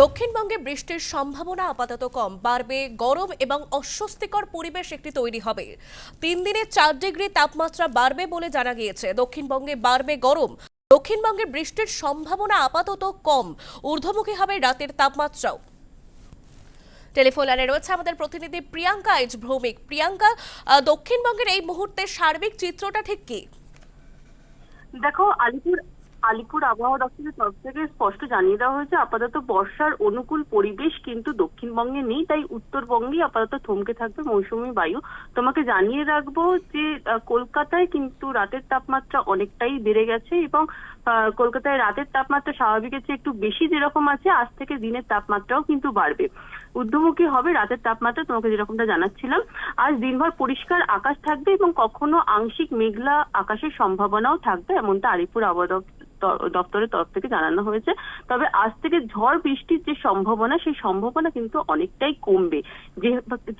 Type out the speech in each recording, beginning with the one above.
দক্ষিণবঙ্গে বৃষ্টির সম্ভাবনা আপাতত কম। বাড়বে গরম এবং অস্বস্তিকর পরিবেশ একটি তৈরি হবে। তিন দিনে চার ডিগ্রি তাপমাত্রা বাড়বে বলে জানা গিয়েছে। দক্ষিণবঙ্গে বাড়বে গরম। দক্ষিণবঙ্গে বৃষ্টির সম্ভাবনা আপাতত কম। ঊর্ধ্বমুখী হবে রাতের তাপমাত্রাও। টেলিফোন লাইনে রয়েছে আমাদের প্রতিনিধি প্রিয়াঙ্কা এইচ ভৌমিক। প্রিয়াঙ্কা দক্ষিণবঙ্গের এই মুহূর্তে সার্বিক চিত্রটা ঠিক কি? দেখো, আলিপুর আলিপুর আবহাওয়া দপ্তরের তরফ থেকে স্পষ্ট জানিয়ে দেওয়া হয়েছে, আপাতত বর্ষার অনুকূল পরিবেশ কিন্তু দক্ষিণবঙ্গে নেই, তাই উত্তরবঙ্গেই আপাতত থমকে থাকবে মৌসুমী বায়ু। তোমাকে জানিয়ে রাখব যে কলকাতায় কিন্তু রাতের তাপমাত্রা অনেকটাই বেড়ে গেছে এবং কলকাতায় রাতের তাপমাত্রা স্বাভাবিকের চেয়ে একটু বেশি যেরকম আছে, আজ থেকে দিনের তাপমাত্রাও কিন্তু বাড়বে। ঊর্ধ্বমুখী হবে রাতের তাপমাত্রা, তোমাকে যেরকমটা জানাচ্ছিলাম। আজ দিনভর পরিষ্কার আকাশ থাকবে এবং কখনো আংশিক মেঘলা আকাশের সম্ভাবনাও থাকবে, এমনটা আলিপুর আবহাওয়া দপ্তরের তরফ থেকে জানানো হয়েছে। তবে আজ থেকে ঝড় বৃষ্টির যে সম্ভাবনা, সেই সম্ভাবনা কিন্তু অনেকটাই কমবে।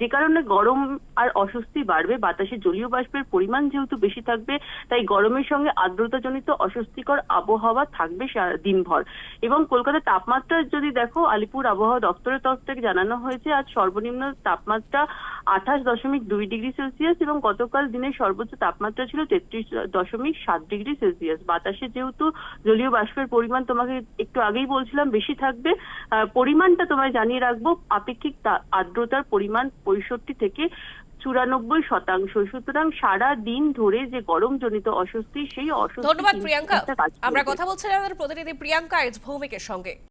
যে কারণে গরম আর অস্বস্তি বাড়বে, বাতাসে জলীয় বাষ্পের পরিমাণ যেহেতু বেশি থাকবে, তাই গরমের সঙ্গে আর্দ্রতাজনিত অস্বস্তিকর আবহাওয়া থাকবে দিনভর। এবং কলকাতার তাপমাত্রা যদি দেখো, আলিপুর আবহাওয়া দপ্তরের তরফ থেকে জানানো হয়েছে, আজ সর্বনিম্ন তাপমাত্রা আঠাশ দশমিক দুই ডিগ্রি সেলসিয়াস এবং গতকাল দিনের সর্বোচ্চ তাপমাত্রা ছিল তেত্রিশ দশমিক সাত ডিগ্রি সেলসিয়াস। বাতাসে যেহেতু জলীয় বাষ্পের পরিমাণ তোমাকে একটু আগেই বলছিলাম বেশি থাকবে। পরিমাণটা তোমায় জানিয়ে রাখব আপেক্ষিক আর্দ্রতার পরিমাণ পঁয়ষট্টি থেকে চুরানব্বই শতাংশ। সুতরাং সারা দিন ধরে যে গরম জনিত অস্বস্তি সেই অস্বস্তি ধন্যবাদ প্রিয়াঙ্কা। আমরা কথা বলছিলাম প্রতিনিধি প্রিয়াঙ্কা ভৌমিকের সঙ্গে।